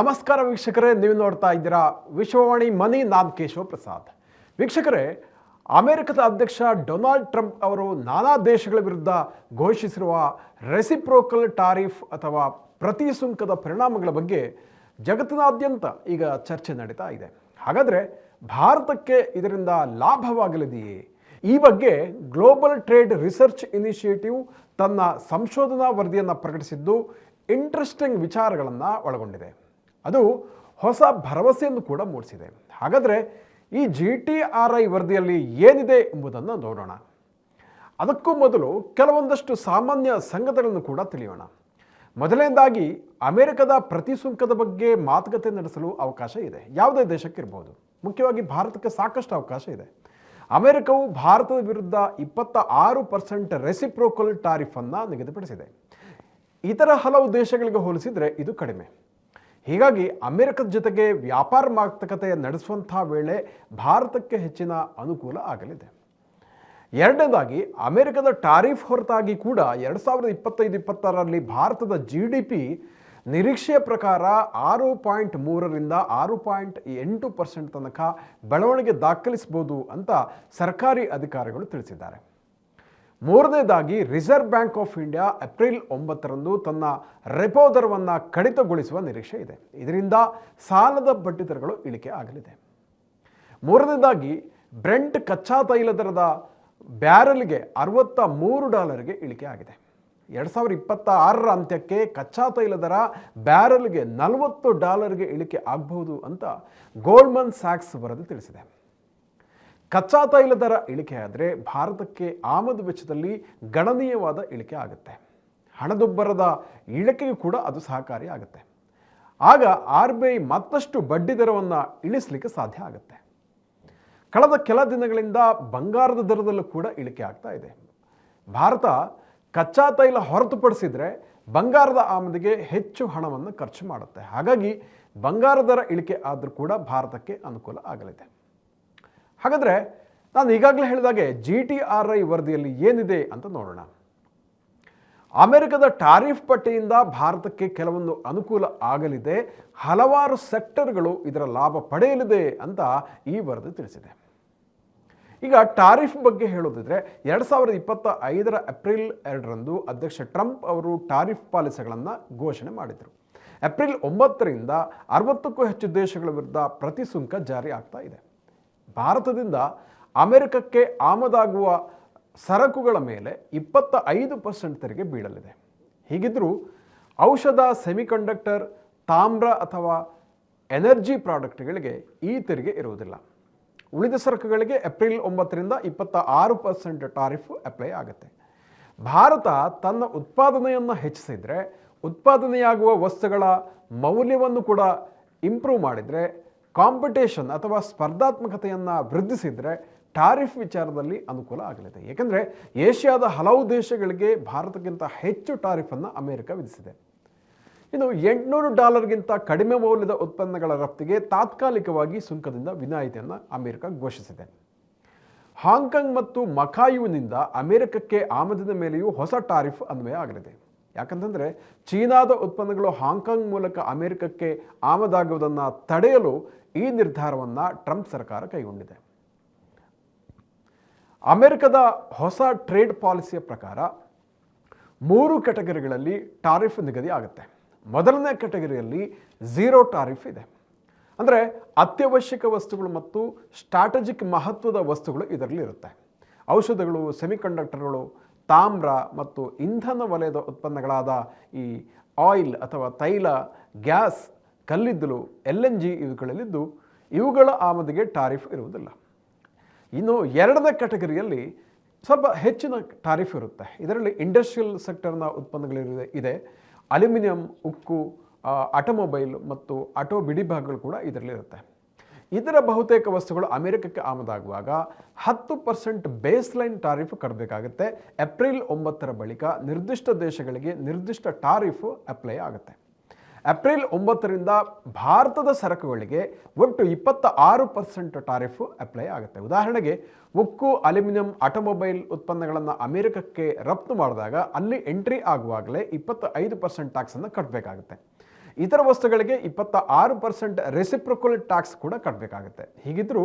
ನಮಸ್ಕಾರ ವೀಕ್ಷಕರೇ, ನೀವು ನೋಡ್ತಾ ಇದ್ದೀರಾ ವಿಶ್ವವಾಣಿ ಮನಿ ನಾನ್ ಕೇಶವ ಪ್ರಸಾದ್. ವೀಕ್ಷಕರೇ, ಅಮೆರಿಕದ ಅಧ್ಯಕ್ಷ ಡೊನಾಲ್ಡ್ ಟ್ರಂಪ್ ಅವರು ನಾನಾ ದೇಶಗಳ ವಿರುದ್ಧ ಘೋಷಿಸಿರುವ ರೆಸಿಪ್ರೋಕಲ್ ಟಾರಿಫ್ ಅಥವಾ ಪ್ರತಿ ಸುಂಕದ ಪರಿಣಾಮಗಳ ಬಗ್ಗೆ ಜಗತ್ತಿನಾದ್ಯಂತ ಈಗ ಚರ್ಚೆ ನಡೀತಾ ಇದೆ. ಹಾಗಾದರೆ ಭಾರತಕ್ಕೆ ಇದರಿಂದ ಲಾಭವಾಗಲಿದೆಯೇ? ಈ ಬಗ್ಗೆ ಗ್ಲೋಬಲ್ ಟ್ರೇಡ್ ರಿಸರ್ಚ್ ಇನಿಷಿಯೇಟಿವ್ ತನ್ನ ಸಂಶೋಧನಾ ವರದಿಯನ್ನು ಪ್ರಕಟಿಸಿದ್ದು ಇಂಟ್ರೆಸ್ಟಿಂಗ್ ವಿಚಾರಗಳನ್ನು ಒಳಗೊಂಡಿದೆ. ಅದು ಹೊಸ ಭರವಸೆಯನ್ನು ಕೂಡ ಮೂಡಿಸಿದೆ. ಹಾಗಾದರೆ ಈ ಜಿ ಟಿ ಆರ್ ಐ ವರದಿಯಲ್ಲಿ ಏನಿದೆ ಎಂಬುದನ್ನು ನೋಡೋಣ. ಅದಕ್ಕೂ ಮೊದಲು ಕೆಲವೊಂದಷ್ಟು ಸಾಮಾನ್ಯ ಸಂಗತಿಗಳನ್ನು ಕೂಡ ತಿಳಿಯೋಣ. ಮೊದಲನೇದಾಗಿ, ಅಮೆರಿಕದ ಪ್ರತಿ ಸುಂಕದ ಬಗ್ಗೆ ಮಾತುಕತೆ ನಡೆಸಲು ಅವಕಾಶ ಇದೆ. ಯಾವುದೇ ದೇಶಕ್ಕಿರ್ಬೋದು. ಮುಖ್ಯವಾಗಿ ಭಾರತಕ್ಕೆ ಸಾಕಷ್ಟು ಅವಕಾಶ ಇದೆ. ಅಮೆರಿಕವು ಭಾರತದ ವಿರುದ್ಧ ಇಪ್ಪತ್ತ ಆರು ಪರ್ಸೆಂಟ್ ರೆಸಿಪ್ರೋಕಲ್ ಟಾರಿಫನ್ನು ನಿಗದಿಪಡಿಸಿದೆ. ಇತರ ಹಲವು ದೇಶಗಳಿಗೆ ಹೋಲಿಸಿದರೆ ಇದು ಕಡಿಮೆ. ಹೀಗಾಗಿ ಅಮೆರಿಕದ ಜೊತೆಗೆ ವ್ಯಾಪಾರ ಮಾತುಕತೆ ನಡೆಸುವಂಥ ವೇಳೆ ಭಾರತಕ್ಕೆ ಹೆಚ್ಚಿನ ಅನುಕೂಲ ಆಗಲಿದೆ. ಎರಡನೇದಾಗಿ, ಅಮೆರಿಕದ ಟಾರಿಫ್ ಹೊರತಾಗಿ ಕೂಡ ಎರಡು ಸಾವಿರದ ಇಪ್ಪತ್ತೈದು ಇಪ್ಪತ್ತಾರರಲ್ಲಿ ಭಾರತದ ಜಿ ಡಿ ಪಿ ನಿರೀಕ್ಷೆಯ ಪ್ರಕಾರ ಆರು ಪಾಯಿಂಟ್ ಮೂರರಿಂದ ಆರು ಪಾಯಿಂಟ್ ಎಂಟು ಪರ್ಸೆಂಟ್ ತನಕ ಬೆಳವಣಿಗೆ ದಾಖಲಿಸಬಹುದು ಅಂತ ಸರ್ಕಾರಿ ಅಧಿಕಾರಿಗಳು ತಿಳಿಸಿದ್ದಾರೆ. ಮೂರನೇದಾಗಿ Reserve Bank of India April ಒಂಬತ್ತರಂದು ತನ್ನ ರೆಪೋ ದರವನ್ನು ಕಡಿತಗೊಳಿಸುವ ನಿರೀಕ್ಷೆ ಇದೆ. ಇದರಿಂದ ಸಾಲದ ಬಡ್ಡಿ ದರಗಳು ಇಳಿಕೆ ಆಗಲಿದೆ. ಮೂರನೇದಾಗಿ ಬ್ರೆಂಟ್ ಕಚ್ಚಾ ತೈಲ ದರದ ಬ್ಯಾರಲ್ಗೆ ಅರವತ್ತ ಮೂರು ಡಾಲರ್ಗೆ ಇಳಿಕೆ ಆಗಿದೆ. ಎರಡು ಸಾವಿರದ ಇಪ್ಪತ್ತ ಆರರ ಅಂತ್ಯಕ್ಕೆ ಕಚ್ಚಾ ತೈಲ ದರ ಬ್ಯಾರಲ್ಗೆ ನಲವತ್ತು ಡಾಲರ್ಗೆ ಇಳಿಕೆ ಆಗಬಹುದು ಅಂತ ಗೋಲ್ಡ್ಮನ್ ಸ್ಯಾಕ್ಸ್ ವರದಿ ತಿಳಿಸಿದೆ. ಕಚ್ಚಾ ತೈಲ ದರ ಇಳಿಕೆ ಆದರೆ ಭಾರತಕ್ಕೆ ಆಮದು ವೆಚ್ಚದಲ್ಲಿ ಗಣನೀಯವಾದ ಇಳಿಕೆ ಆಗುತ್ತೆ. ಹಣದುಬ್ಬರದ ಇಳಿಕೆಗೂ ಕೂಡ ಅದು ಸಹಕಾರಿ ಆಗುತ್ತೆ. ಆಗ ಆರ್ ಬಿ ಐ ಮತ್ತಷ್ಟು ಬಡ್ಡಿ ದರವನ್ನು ಇಳಿಸಲಿಕ್ಕೆ ಸಾಧ್ಯ ಆಗುತ್ತೆ. ಕಳೆದ ಕೆಲ ದಿನಗಳಿಂದ ಬಂಗಾರದ ದರದಲ್ಲೂ ಕೂಡ ಇಳಿಕೆ ಆಗ್ತಾ ಇದೆ. ಭಾರತ ಕಚ್ಚಾ ತೈಲ ಹೊರತುಪಡಿಸಿದರೆ ಬಂಗಾರದ ಆಮದಿಗೆ ಹೆಚ್ಚು ಹಣವನ್ನು ಖರ್ಚು ಮಾಡುತ್ತೆ. ಹಾಗಾಗಿ ಬಂಗಾರ ದರ ಇಳಿಕೆ ಆದರೂ ಕೂಡ ಭಾರತಕ್ಕೆ ಅನುಕೂಲ ಆಗಲಿದೆ. ಹಾಗಾದರೆ ನಾನು ಈಗಾಗಲೇ ಹೇಳಿದಾಗೆ ಜಿ ಟಿ ಆರ್ ಐ ವರದಿಯಲ್ಲಿ ಏನಿದೆ ಅಂತ ನೋಡೋಣ. ಅಮೆರಿಕದ ಟಾರಿಫ್ ಪಟ್ಟಿಯಿಂದ ಭಾರತಕ್ಕೆ ಕೆಲವೊಂದು ಅನುಕೂಲ ಆಗಲಿದೆ, ಹಲವಾರು ಸೆಕ್ಟರ್ಗಳು ಇದರ ಲಾಭ ಪಡೆಯಲಿದೆ ಅಂತ ಈ ವರದಿ ತಿಳಿಸಿದೆ. ಈಗ ಟಾರಿಫ್ ಬಗ್ಗೆ ಹೇಳೋದಿದ್ರೆ, ಎರಡು ಸಾವಿರದ ಇಪ್ಪತ್ತ ಐದರ ಏಪ್ರಿಲ್ ಎರಡರಂದು ಅಧ್ಯಕ್ಷ ಟ್ರಂಪ್ ಅವರು ಟಾರಿಫ್ ಪಾಲಿಸಿಗಳನ್ನು ಘೋಷಣೆ ಮಾಡಿದರು. ಏಪ್ರಿಲ್ ಒಂಬತ್ತರಿಂದ ಅರವತ್ತಕ್ಕೂ ಹೆಚ್ಚು ದೇಶಗಳ ವಿರುದ್ಧ ಪ್ರತಿ ಸುಂಕ ಜಾರಿ ಆಗ್ತಾ ಇದೆ. ಭಾರತದಿಂದ ಅಮೆರಿಕಕ್ಕೆ ಆಮದಾಗುವ ಸರಕುಗಳ ಮೇಲೆ ಇಪ್ಪತ್ತ ಐದು ಪರ್ಸೆಂಟ್ ತೆರಿಗೆ ಬೀಳಲಿದೆ. ಹೀಗಿದ್ದರೂ ಔಷಧ ಸೆಮಿಕಂಡಕ್ಟರ್, ತಾಮ್ರ ಅಥವಾ ಎನರ್ಜಿ ಪ್ರಾಡಕ್ಟ್ಗಳಿಗೆ ಈ ತೆರಿಗೆ ಇರುವುದಿಲ್ಲ. ಉಳಿದ ಸರಕುಗಳಿಗೆ ಏಪ್ರಿಲ್ ಒಂಬತ್ತರಿಂದ ಇಪ್ಪತ್ತ ಆರು ಪರ್ಸೆಂಟ್ ಟಾರಿಫ್ ಅಪ್ಲೈ ಆಗುತ್ತೆ. ಭಾರತ ತನ್ನ ಉತ್ಪಾದನೆಯನ್ನು ಹೆಚ್ಚಿಸಿದರೆ, ಉತ್ಪಾದನೆಯಾಗುವ ವಸ್ತುಗಳ ಮೌಲ್ಯವನ್ನು ಕೂಡ ಇಂಪ್ರೂವ್ ಮಾಡಿದರೆ ಕಾಂಪಿಟೇಷನ್ ಅಥವಾ ಸ್ಪರ್ಧಾತ್ಮಕತೆಯನ್ನು ವೃದ್ಧಿಸಿದರೆ ಟಾರಿಫ್ ವಿಚಾರದಲ್ಲಿ ಅನುಕೂಲ ಆಗಲಿದೆ. ಏಕೆಂದರೆ ಏಷ್ಯಾದ ಹಲವು ದೇಶಗಳಿಗೆ ಭಾರತಕ್ಕಿಂತ ಹೆಚ್ಚು ಟಾರಿಫನ್ನು ಅಮೆರಿಕ ವಿಧಿಸಿದೆ. ಇನ್ನು ಎಂಟುನೂರು ಡಾಲರ್ಗಿಂತ ಕಡಿಮೆ ಮೌಲ್ಯದ ಉತ್ಪನ್ನಗಳ ರಫ್ತಿಗೆ ತಾತ್ಕಾಲಿಕವಾಗಿ ಸುಂಕದಿಂದ ವಿನಾಯಿತಿಯನ್ನು ಅಮೆರಿಕ ಘೋಷಿಸಿದೆ. ಹಾಂಗ್ಕಾಂಗ್ ಮತ್ತು ಮಕಾಯುವಿನಿಂದ ಅಮೆರಿಕಕ್ಕೆ ಆಮದಿನ ಮೇಲೆಯೂ ಹೊಸ ಟಾರಿಫ್ ಅನ್ವಯ ಆಗಲಿದೆ. ಯಾಕಂತಂದರೆ ಚೀನಾದ ಉತ್ಪನ್ನಗಳು ಹಾಂಗ್ಕಾಂಗ್ ಮೂಲಕ ಅಮೆರಿಕಕ್ಕೆ ಆಮದಾಗುವುದನ್ನು ತಡೆಯಲು ಈ ನಿರ್ಧಾರವನ್ನು ಟ್ರಂಪ್ ಸರ್ಕಾರ ಕೈಗೊಂಡಿದೆ. ಅಮೆರಿಕದ ಹೊಸ ಟ್ರೇಡ್ ಪಾಲಿಸಿಯ ಪ್ರಕಾರ ಮೂರು ಕೆಟಗರಿಗಳಲ್ಲಿ ಟಾರಿಫ್ ನಿಗದಿ ಆಗುತ್ತೆ. ಮೊದಲನೇ ಕ್ಯಾಟಗರಿಯಲ್ಲಿ ಝೀರೋ ಟಾರಿಫ್ ಇದೆ. ಅಂದರೆ ಅತ್ಯವಶ್ಯಕ ವಸ್ತುಗಳು ಮತ್ತು ಸ್ಟ್ರಾಟಜಿಕ್ ಮಹತ್ವದ ವಸ್ತುಗಳು ಇದರಲ್ಲಿ ಇರುತ್ತೆ. ಔಷಧಗಳು, ಸೆಮಿಕಂಡಕ್ಟರ್ಗಳು ತಾಮ್ರ ಮತ್ತು ಇಂಧನ ವಲಯದ ಉತ್ಪನ್ನಗಳಾದ ಈ ಆಯಿಲ್ ಅಥವಾ ತೈಲ, ಗ್ಯಾಸ್, ಕಲ್ಲಿದ್ದಲು, ಎಲ್ ಎನ್ ಜಿ ಇವುಗಳಲ್ಲಿದ್ದು ಇವುಗಳ ಆಮದಿಗೆ ಟಾರಿಫ್ ಇರುವುದಿಲ್ಲ. ಇನ್ನು ಎರಡನೇ ಕ್ಯಾಟಗರಿಯಲ್ಲಿ ಸ್ವಲ್ಪ ಹೆಚ್ಚಿನ ಟಾರಿಫ್ ಇರುತ್ತೆ. ಇದರಲ್ಲಿ ಇಂಡಸ್ಟ್ರಿಯಲ್ ಸೆಕ್ಟರ್ನ ಉತ್ಪನ್ನಗಳಿರು ಇದೆ. ಅಲ್ಯೂಮಿನಿಯಂ, ಉಕ್ಕು ಆಟೋಮೊಬೈಲ್ ಮತ್ತು ಆಟೋ ಬಿಡಿಭಾಗಗಳು ಕೂಡ ಇದರಲ್ಲಿ ಇರುತ್ತೆ ಇದರ ಬಹುತೇಕ ವಸ್ತುಗಳು ಅಮೆರಿಕಕ್ಕೆ ಆಮದಾಗುವಾಗ ಹತ್ತು ಪರ್ಸೆಂಟ್ ಬೇಸ್ ಲೈನ್ ಟಾರಿಫ್ ಕಟ್ಟಬೇಕಾಗುತ್ತೆ ಏಪ್ರಿಲ್ ಒಂಬತ್ತರ ಬಳಿಕ ನಿರ್ದಿಷ್ಟ ದೇಶಗಳಿಗೆ ನಿರ್ದಿಷ್ಟ ಟಾರಿಫ್ ಅಪ್ಲೈ ಆಗುತ್ತೆ. ಏಪ್ರಿಲ್ ಒಂಬತ್ತರಿಂದ ಭಾರತದ ಸರಕುಗಳಿಗೆ ಒಟ್ಟು ಇಪ್ಪತ್ತ ಆರು ಪರ್ಸೆಂಟ್ ಟಾರಿಫ್ ಅಪ್ಲೈ ಆಗುತ್ತೆ. ಉದಾಹರಣೆಗೆ, ಉಕ್ಕು, ಅಲ್ಯೂಮಿನಿಯಂ, ಆಟೋಮೊಬೈಲ್ ಉತ್ಪನ್ನಗಳನ್ನು ಅಮೆರಿಕಕ್ಕೆ ರಫ್ತು ಮಾಡಿದಾಗ ಅಲ್ಲಿ ಎಂಟ್ರಿ ಆಗುವಾಗಲೇ ಇಪ್ಪತ್ತ ಐದು ಪರ್ಸೆಂಟ್ ಟ್ಯಾಕ್ಸನ್ನು ಕಟ್ಟಬೇಕಾಗುತ್ತೆ ಇತರ ವಸ್ತುಗಳಿಗೆ ಇಪ್ಪತ್ತ ಆರು ಪರ್ಸೆಂಟ್ ರೆಸಿಪ್ರೊಕಲ್ ಟ್ಯಾಕ್ಸ್ ಕೂಡ ಕಟ್ಟಬೇಕಾಗುತ್ತೆ ಹೀಗಿದ್ರೂ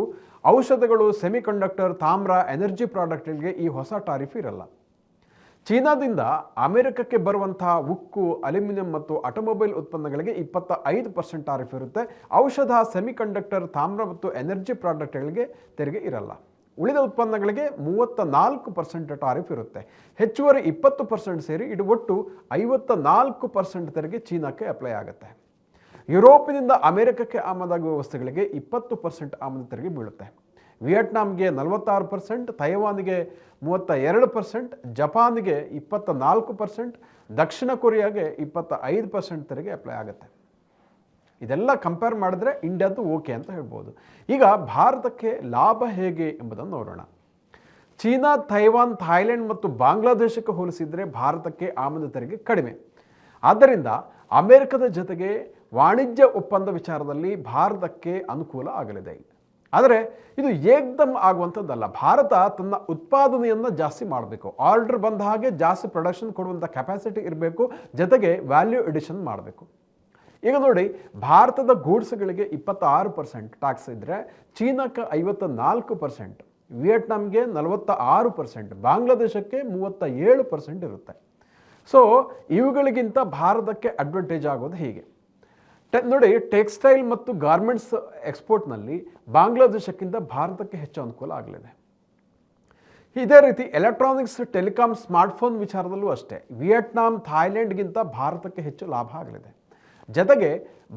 ಔಷಧಗಳು ಸೆಮಿಕಂಡಕ್ಟರ್ ತಾಮ್ರ ಎನರ್ಜಿ ಪ್ರಾಡಕ್ಟ್ಗಳಿಗೆ ಈ ಹೊಸ ಟಾರಿಫ್ ಇರಲ್ಲ. ಚೀನಾದಿಂದ ಅಮೆರಿಕಕ್ಕೆ ಬರುವಂತಹ ಉಕ್ಕು, ಅಲ್ಯೂಮಿನಿಯಂ ಮತ್ತು ಆಟೋಮೊಬೈಲ್ ಉತ್ಪನ್ನಗಳಿಗೆ ಇಪ್ಪತ್ತ ಐದು ಪರ್ಸೆಂಟ್ ಟಾರಿಫ್ ಇರುತ್ತೆ. ಔಷಧ ಸೆಮಿಕಂಡಕ್ಟರ್ ತಾಮ್ರ ಮತ್ತು ಎನರ್ಜಿ ಪ್ರಾಡಕ್ಟ್ಗಳಿಗೆ ತೆರಿಗೆ ಇರಲ್ಲ. ಉಳಿದ ಉತ್ಪನ್ನಗಳಿಗೆ ಮೂವತ್ತ ನಾಲ್ಕು ಪರ್ಸೆಂಟ್ ಟಾರಿಫ್ ಇರುತ್ತೆ. ಹೆಚ್ಚುವರಿ ಇಪ್ಪತ್ತು ಪರ್ಸೆಂಟ್ ಸೇರಿ ಇದು ಒಟ್ಟು ಐವತ್ತ ನಾಲ್ಕು ಪರ್ಸೆಂಟ್ ತೆರಿಗೆ ಚೀನಾಕ್ಕೆ ಅಪ್ಲೈ ಆಗುತ್ತೆ. ಯುರೋಪಿನಿಂದ ಅಮೆರಿಕಕ್ಕೆ ಆಮದಾಗುವ ವಸ್ತುಗಳಿಗೆ ಇಪ್ಪತ್ತು ಪರ್ಸೆಂಟ್ ಆಮದು ತೆರಿಗೆ ಬೀಳುತ್ತೆ. ವಿಯೆಟ್ನಾಂಗೆ ನಲವತ್ತಾರು ಪರ್ಸೆಂಟ್, ತೈವಾನ್ಗೆ ಮೂವತ್ತ ಎರಡು ಪರ್ಸೆಂಟ್, ಜಪಾನ್ಗೆ ಇಪ್ಪತ್ತ ನಾಲ್ಕು ಪರ್ಸೆಂಟ್, ದಕ್ಷಿಣ ಕೊರಿಯಾಗೆ ಇಪ್ಪತ್ತ ಐದು ಪರ್ಸೆಂಟ್ ತೆರಿಗೆ ಅಪ್ಲೈ ಆಗುತ್ತೆ. ಇದೆಲ್ಲ ಕಂಪೇರ್ ಮಾಡಿದ್ರೆ ಇಂಡಿಯಾದ್ದು ಓಕೆ ಅಂತ ಹೇಳ್ಬೋದು. ಈಗ ಭಾರತಕ್ಕೆ ಲಾಭ ಹೇಗೆ ಎಂಬುದನ್ನು ನೋಡೋಣ. ಚೀನಾ, ತೈವಾನ್, ಥಾಯ್ಲೆಂಡ್ ಮತ್ತು ಬಾಂಗ್ಲಾದೇಶಕ್ಕೆ ಹೋಲಿಸಿದರೆ ಭಾರತಕ್ಕೆ ಆಮದು ತೆರಿಗೆ ಕಡಿಮೆ. ಆದ್ದರಿಂದ ಅಮೆರಿಕದ ಜೊತೆಗೆ ವಾಣಿಜ್ಯ ಒಪ್ಪಂದ ವಿಚಾರದಲ್ಲಿ ಭಾರತಕ್ಕೆ ಅನುಕೂಲ ಆಗಲಿದೆ. ಆದರೆ ಇದು ಏಕ್ದಮ್ ಆಗುವಂಥದ್ದಲ್ಲ. ಭಾರತ ತನ್ನ ಉತ್ಪಾದನೆಯನ್ನು ಜಾಸ್ತಿ ಮಾಡಬೇಕು. ಆರ್ಡರ್ ಬಂದ ಹಾಗೆ ಜಾಸ್ತಿ ಪ್ರೊಡಕ್ಷನ್ ಕೊಡುವಂಥ ಕೆಪಾಸಿಟಿ ಇರಬೇಕು. ಜೊತೆಗೆ ವ್ಯಾಲ್ಯೂ ಎಡಿಷನ್ ಮಾಡಬೇಕು. ಈಗ ನೋಡಿ, ಭಾರತದ ಗೂಡ್ಸ್ಗಳಿಗೆ ಇಪ್ಪತ್ತಾರು ಪರ್ಸೆಂಟ್ ಟ್ಯಾಕ್ಸ್ ಇದ್ದರೆ ಚೀನಾಕ್ಕೆ ಐವತ್ತ ನಾಲ್ಕು ಪರ್ಸೆಂಟ್ ವಿಯೆಟ್ನಾಂಗೆ ನಲವತ್ತ ಆರು ಪರ್ಸೆಂಟ್, ಬಾಂಗ್ಲಾದೇಶಕ್ಕೆ ಮೂವತ್ತ ಏಳು ಪರ್ಸೆಂಟ್ ಇರುತ್ತೆ. ಸೊ ಇವುಗಳಿಗಿಂತ ಭಾರತಕ್ಕೆ ಅಡ್ವಾಂಟೇಜ್ ಆಗೋದು ಹೀಗೆ. ಟೆ ನೋಡಿ ಟೆಕ್ಸ್ಟೈಲ್ ಮತ್ತು ಗಾರ್ಮೆಂಟ್ಸ್ ಎಕ್ಸ್ಪೋರ್ಟ್ನಲ್ಲಿ ಬಾಂಗ್ಲಾದೇಶಕ್ಕಿಂತ ಭಾರತಕ್ಕೆ ಹೆಚ್ಚು ಅನುಕೂಲ ಆಗಲಿದೆ. ಇದೇ ರೀತಿ ಎಲೆಕ್ಟ್ರಾನಿಕ್ಸ್ ಟೆಲಿಕಾಮ್ ಸ್ಮಾರ್ಟ್ಫೋನ್ ವಿಚಾರದಲ್ಲೂ ಅಷ್ಟೇ ವಿಯೆಟ್ನಾಂ ಥಾಯ್ಲೆಂಡ್ಗಿಂತ ಭಾರತಕ್ಕೆ ಹೆಚ್ಚು ಲಾಭ ಆಗಲಿದೆ. ಜೊತೆಗೆ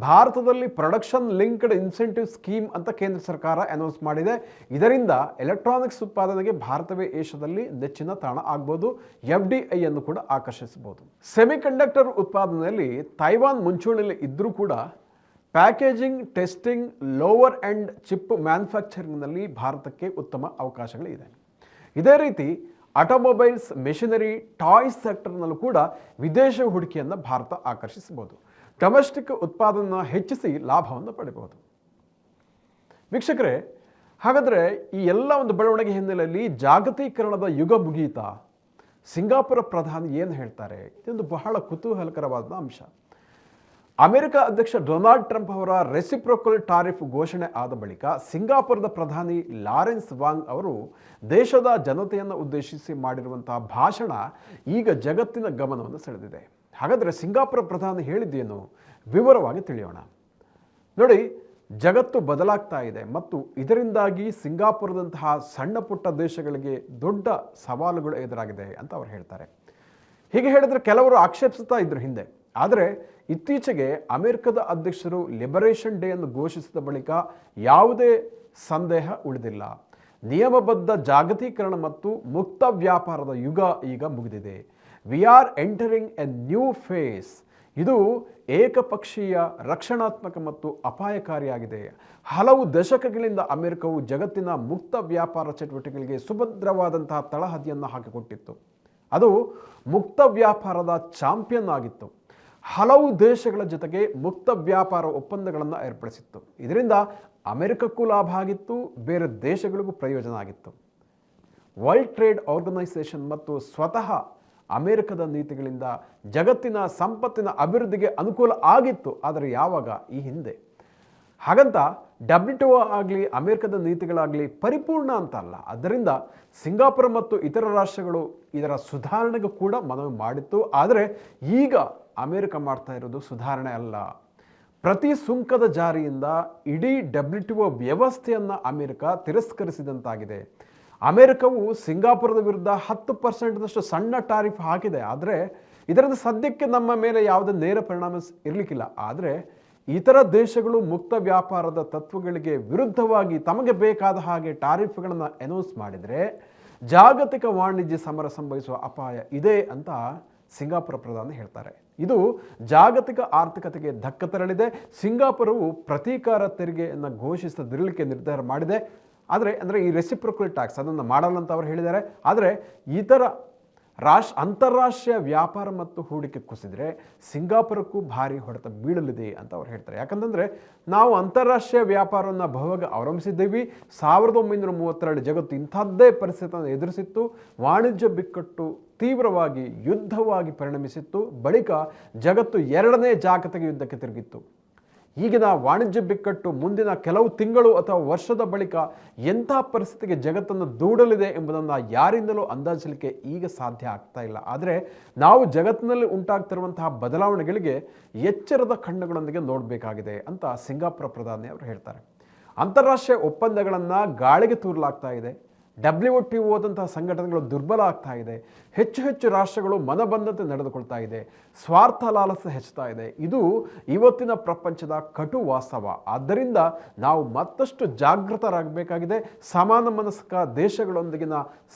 ಭಾರತದಲ್ಲಿ ಪ್ರೊಡಕ್ಷನ್ ಲಿಂಕ್ಡ್ ಇನ್ಸೆಂಟಿವ್ ಸ್ಕೀಮ್ ಅಂತ ಕೇಂದ್ರ ಸರ್ಕಾರ ಅನೌನ್ಸ್ ಮಾಡಿದೆ. ಇದರಿಂದ ಎಲೆಕ್ಟ್ರಾನಿಕ್ಸ್ ಉತ್ಪಾದನೆಗೆ ಭಾರತವೇ ಏಷ್ಯಾದಲ್ಲಿ ನೆಚ್ಚಿನ ತಾಣ ಆಗ್ಬೋದು. ಎಫ್ ಡಿ ಐಯನ್ನು ಕೂಡ ಆಕರ್ಷಿಸಬಹುದು. ಸೆಮಿಕಂಡಕ್ಟರ್ ಉತ್ಪಾದನೆಯಲ್ಲಿ ತೈವಾನ್ ಮುಂಚೂಣಿಯಲ್ಲಿ ಇದ್ದರೂ ಕೂಡ packaging testing lower and chip ಮ್ಯಾನುಫ್ಯಾಕ್ಚರಿಂಗ್ನಲ್ಲಿ ಭಾರತಕ್ಕೆ ಉತ್ತಮ ಅವಕಾಶಗಳಿದೆ. ಇದೇ ರೀತಿ ಆಟೋಮೊಬೈಲ್ಸ್ ಮೆಷಿನರಿ ಟಾಯ್ಸ್ ಸೆಕ್ಟರ್ನಲ್ಲೂ ಕೂಡ ವಿದೇಶ ಹೂಡಿಕೆಯನ್ನು ಭಾರತ ಆಕರ್ಷಿಸಬಹುದು. ಡೊಮೆಸ್ಟಿಕ್ ಉತ್ಪಾದನ ಹೆಚ್ಚಿಸಿ ಲಾಭವನ್ನು ಪಡೆಯಬಹುದು ವೀಕ್ಷಕರೇ, ಹಾಗಾದರೆ ಈ ಎಲ್ಲ ಒಂದು ಬೆಳವಣಿಗೆ ಹಿನ್ನೆಲೆಯಲ್ಲಿ ಜಾಗತೀಕರಣದ ಯುಗ ಮುಗಿಯಿತಾ ಸಿಂಗಾಪುರ ಪ್ರಧಾನಿ ಏನು ಹೇಳ್ತಾರೆ? ಇದೊಂದು ಬಹಳ ಕುತೂಹಲಕರವಾದ ಅಂಶ. ಅಮೆರಿಕ ಅಧ್ಯಕ್ಷ ಡೊನಾಲ್ಡ್ ಟ್ರಂಪ್ ಅವರ ರೆಸಿಪ್ರೋಕಲ್ ಟಾರಿಫ್ ಘೋಷಣೆ ಆದ ಬಳಿಕ ಸಿಂಗಾಪುರದ ಪ್ರಧಾನಿ ಲಾರೆನ್ಸ್ ವಾಂಗ್ ಅವರು ದೇಶದ ಜನತೆಯನ್ನು ಉದ್ದೇಶಿಸಿ ಮಾಡಿರುವಂತಹ ಭಾಷಣ ಈಗ ಜಗತ್ತಿನ ಗಮನವನ್ನು ಸೆಳೆದಿದೆ. ಹಾಗಾದರೆ ಸಿಂಗಾಪುರ ಪ್ರಧಾನಿ ಹೇಳಿದ್ದೇನು? ವಿವರವಾಗಿ ತಿಳಿಯೋಣ. ನೋಡಿ, ಜಗತ್ತು ಬದಲಾಗ್ತಾ ಇದೆ ಮತ್ತು ಇದರಿಂದಾಗಿ ಸಿಂಗಾಪುರದಂತಹ ಸಣ್ಣ ಪುಟ್ಟ ದೇಶಗಳಿಗೆ ದೊಡ್ಡ ಸವಾಲುಗಳು ಎದುರಾಗಿದೆ ಅಂತ ಅವರು ಹೇಳ್ತಾರೆ. ಹೀಗೆ ಹೇಳಿದ್ರೆ ಕೆಲವರು ಆಕ್ಷೇಪಿಸ್ತಾ ಇದ್ರು ಹಿಂದೆ. ಆದರೆ ಇತ್ತೀಚೆಗೆ ಅಮೆರಿಕದ ಅಧ್ಯಕ್ಷರು ಲಿಬರೇಷನ್ ಡೇ ಅನ್ನು ಘೋಷಿಸಿದ ಬಳಿಕ ಯಾವುದೇ ಸಂದೇಹ ಉಳಿದಿಲ್ಲ. ನಿಯಮಬದ್ಧ ಜಾಗತೀಕರಣ ಮತ್ತು ಮುಕ್ತ ವ್ಯಾಪಾರದ ಯುಗ ಈಗ ಮುಗಿದಿದೆ. We are entering a new phase ಇದು ಏಕಪಕ್ಷೀಯ, ರಕ್ಷಣಾತ್ಮಕ ಮತ್ತು ಅಪಾಯಕಾರಿಯಾಗಿದೆ. ಹಲವು ದಶಕಗಳಿಂದ ಅಮೆರಿಕವು ಜಗತ್ತಿನ ಮುಕ್ತ ವ್ಯಾಪಾರ ಚಟುವಟಿಕೆಗಳಿಗೆ ಸುಭದ್ರವಾದಂತಹ ತಳಹದಿಯನ್ನು ಹಾಕಿಕೊಟ್ಟಿತ್ತು. ಅದು ಮುಕ್ತ ವ್ಯಾಪಾರದ ಚಾಂಪಿಯನ್ ಆಗಿತ್ತು. ಹಲವು ದೇಶಗಳ ಜೊತೆಗೆ ಮುಕ್ತ ವ್ಯಾಪಾರ ಒಪ್ಪಂದಗಳನ್ನು ಏರ್ಪಡಿಸಿತ್ತು. ಇದರಿಂದ ಅಮೆರಿಕಕ್ಕೂ ಲಾಭ ಆಗಿತ್ತು, ಬೇರೆ ದೇಶಗಳಿಗೂ ಪ್ರಯೋಜನ ಆಗಿತ್ತು. ವರ್ಲ್ಡ್ ಟ್ರೇಡ್ ಆರ್ಗನೈಸೇಷನ್ ಮತ್ತು ಸ್ವತಃ ಅಮೆರಿಕದ ನೀತಿಗಳಿಂದ ಜಗತ್ತಿನ ಸಂಪತ್ತಿನ ಅಭಿವೃದ್ಧಿಗೆ ಅನುಕೂಲ ಆಗಿತ್ತು, ಆದರೆ ಯಾವಾಗ? ಈ ಹಿಂದೆ. ಹಾಗಂತ ಡಬ್ಲ್ಯೂ ಆಗಲಿ, ಅಮೆರಿಕದ ನೀತಿಗಳಾಗಲಿ ಪರಿಪೂರ್ಣ ಅಂತ ಅಲ್ಲ. ಅದರಿಂದ ಸಿಂಗಾಪುರ ಮತ್ತು ಇತರ ರಾಷ್ಟ್ರಗಳು ಇದರ ಸುಧಾರಣೆಗೂ ಕೂಡ ಮನವಿ ಮಾಡಿತ್ತು. ಆದರೆ ಈಗ ಅಮೆರಿಕ ಮಾಡ್ತಾ ಇರೋದು ಸುಧಾರಣೆ ಅಲ್ಲ. ಪ್ರತಿ ಸುಂಕದ ಜಾರಿಯಿಂದ ಇಡೀ ಡಬ್ಲ್ಯೂ ವ್ಯವಸ್ಥೆಯನ್ನು ಅಮೆರಿಕ ತಿರಸ್ಕರಿಸಿದಂತಾಗಿದೆ. ಅಮೆರಿಕವು ಸಿಂಗಾಪುರದ ವಿರುದ್ಧ ಹತ್ತು ಪರ್ಸೆಂಟ್ನಷ್ಟು ಸಣ್ಣ ಟಾರಿಫ್ ಹಾಕಿದೆ. ಆದರೆ ಇದರಿಂದ ಸದ್ಯಕ್ಕೆ ನಮ್ಮ ಮೇಲೆ ಯಾವುದೇ ನೇರ ಪರಿಣಾಮ ಇರಲಿಕ್ಕಿಲ್ಲ. ಆದರೆ ಇತರ ದೇಶಗಳು ಮುಕ್ತ ವ್ಯಾಪಾರದ ತತ್ವಗಳಿಗೆ ವಿರುದ್ಧವಾಗಿ ತಮಗೆ ಬೇಕಾದ ಹಾಗೆ ಟಾರಿಫ್ಗಳನ್ನು ಅನೌನ್ಸ್ ಮಾಡಿದರೆ ಜಾಗತಿಕ ವಾಣಿಜ್ಯ ಸಮರ ಸಂಭವಿಸುವ ಅಪಾಯ ಇದೆ ಅಂತ ಸಿಂಗಾಪುರ ಪ್ರಧಾನಿ ಹೇಳ್ತಾರೆ. ಇದು ಜಾಗತಿಕ ಆರ್ಥಿಕತೆಗೆ ಧಕ್ಕ ತರಲಿದೆ. ಸಿಂಗಾಪುರವು ಪ್ರತೀಕಾರ ತೆರಿಗೆಯನ್ನು ಘೋಷಿಸದಿರಲಿಕ್ಕೆ ನಿರ್ಧಾರ ಮಾಡಿದೆ. ಆದರೆ, ಅಂದರೆ ಈ ರೆಸಿಪ್ರೊಕಲ್ ಟ್ಯಾಕ್ಸ್ ಅದನ್ನು ಮಾಡಲ್ಲ ಅಂತ ಅವರು ಹೇಳಿದ್ದಾರೆ. ಆದರೆ ಇತರ ರಾಷ್ಟ್ರ ಅಂತಾರಾಷ್ಟ್ರೀಯ ವ್ಯಾಪಾರ ಮತ್ತು ಹೂಡಿಕೆ ಕುಸಿದ್ರೆ ಸಿಂಗಾಪುರಕ್ಕೂ ಭಾರಿ ಹೊಡೆತ ಬೀಳಲಿದೆ ಅಂತ ಅವ್ರು ಹೇಳ್ತಾರೆ. ಯಾಕಂತಂದರೆ ನಾವು ಅಂತಾರಾಷ್ಟ್ರೀಯ ವ್ಯಾಪಾರವನ್ನು ಬಹುವಾಗ ಅವಲಂಬಿಸಿದ್ದೀವಿ ಸಾವಿರದ ಒಂಬೈನೂರ ಮೂವತ್ತೆರಡು ಜಗತ್ತು ಇಂಥದ್ದೇ ಪರಿಸ್ಥಿತಿಯನ್ನು ಎದುರಿಸಿತ್ತು. ವಾಣಿಜ್ಯ ಬಿಕ್ಕಟ್ಟು ತೀವ್ರವಾಗಿ, ಯುದ್ಧವಾಗಿ ಪರಿಣಮಿಸಿತ್ತು. ಬಳಿಕ ಜಗತ್ತು ಎರಡನೇ ಜಾಗತಿಕ ಯುದ್ಧಕ್ಕೆ ತಿರುಗಿತ್ತು. ಈಗಿನ ವಾಣಿಜ್ಯ ಬಿಕ್ಕಟ್ಟು ಮುಂದಿನ ಕೆಲವು ತಿಂಗಳು ಅಥವಾ ವರ್ಷದ ಬಳಿಕ ಎಂಥ ಪರಿಸ್ಥಿತಿಗೆ ಜಗತ್ತನ್ನು ದೂಡಲಿದೆ ಎಂಬುದನ್ನು ಯಾರಿಂದಲೂ ಅಂದಾಜಲಿಕ್ಕೆ ಈಗ ಸಾಧ್ಯ ಆಗ್ತಾ ಇಲ್ಲ. ಆದರೆ ನಾವು ಜಗತ್ತಿನಲ್ಲಿ ಉಂಟಾಗ್ತಿರುವಂತಹ ಬದಲಾವಣೆಗಳಿಗೆ ಎಚ್ಚರದ ಕಣ್ಣುಗಳೊಂದಿಗೆ ನೋಡಬೇಕಾಗಿದೆ ಅಂತ ಸಿಂಗಾಪುರ ಪ್ರಧಾನಿ ಅವರು ಹೇಳ್ತಾರೆ. ಅಂತಾರಾಷ್ಟ್ರೀಯ ಒಪ್ಪಂದಗಳನ್ನು ಗಾಳಿಗೆ ತೂರಲಾಗ್ತಾ ಇದೆ. ಡಬ್ಲ್ಯೂ ಟಿ ಓದಂತಹ ಸಂಘಟನೆಗಳು ದುರ್ಬಲ ಆಗ್ತಾ ಇದೆ. ಹೆಚ್ಚು ಹೆಚ್ಚು ರಾಷ್ಟ್ರಗಳು ಮನಬಂದಂತೆ ನಡೆದುಕೊಳ್ತಾ ಇದೆ. ಸ್ವಾರ್ಥ ಲಾಲಸ ಹೆಚ್ಚುತ್ತಾ ಇದೆ. ಇದು ಇವತ್ತಿನ ಪ್ರಪಂಚದ ಕಟು ವಾಸ್ತವ. ಆದ್ದರಿಂದ ನಾವು ಮತ್ತಷ್ಟು ಜಾಗೃತರಾಗಬೇಕಾಗಿದೆ. ಸಮಾನ ಮನಸ್ಕ ದೇಶಗಳೊಂದಿಗಿನ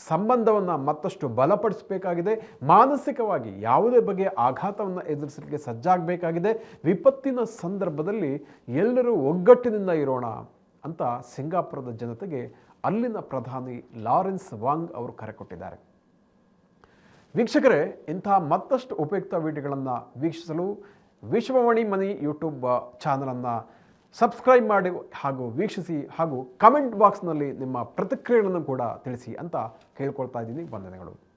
ಸಂಬಂಧವನ್ನು ಮತ್ತಷ್ಟು ಬಲಪಡಿಸಬೇಕಾಗಿದೆ. ಮಾನಸಿಕವಾಗಿ ಯಾವುದೇ ಬಗೆಯ ಆಘಾತವನ್ನು ಎದುರಿಸಲಿಕ್ಕೆ ಸಜ್ಜಾಗಬೇಕಾಗಿದೆ. ವಿಪತ್ತಿನ ಸಂದರ್ಭದಲ್ಲಿ ಎಲ್ಲರೂ ಒಗ್ಗಟ್ಟಿನಿಂದ ಇರೋಣ ಅಂತ ಸಿಂಗಾಪುರದ ಜನತೆಗೆ ಅಲ್ಲಿನ ಪ್ರಧಾನಿ ಲಾರೆನ್ಸ್ ವಾಂಗ್ ಅವರು ಕರೆ ಕೊಟ್ಟಿದ್ದಾರೆ. ವೀಕ್ಷಕರೇ ಇಂತಹ ಮತ್ತಷ್ಟು ಉಪಯುಕ್ತ ವಿಡಿಯೋಗಳನ್ನು ವೀಕ್ಷಿಸಲು ವಿಶ್ವವಾಣಿ ಮನಿ ಯೂಟ್ಯೂಬ್ ಚಾನಲನ್ನು ಸಬ್ಸ್ಕ್ರೈಬ್ ಮಾಡಿ ಹಾಗೂ ವೀಕ್ಷಿಸಿ ಹಾಗೂ ಕಮೆಂಟ್ ಬಾಕ್ಸ್ನಲ್ಲಿ ನಿಮ್ಮ ಪ್ರತಿಕ್ರಿಯೆಗಳನ್ನು ಕೂಡ ತಿಳಿಸಿ ಅಂತ ಕೇಳ್ಕೊಳ್ತಾ ಇದ್ದೀನಿ. ವಂದನೆಗಳು.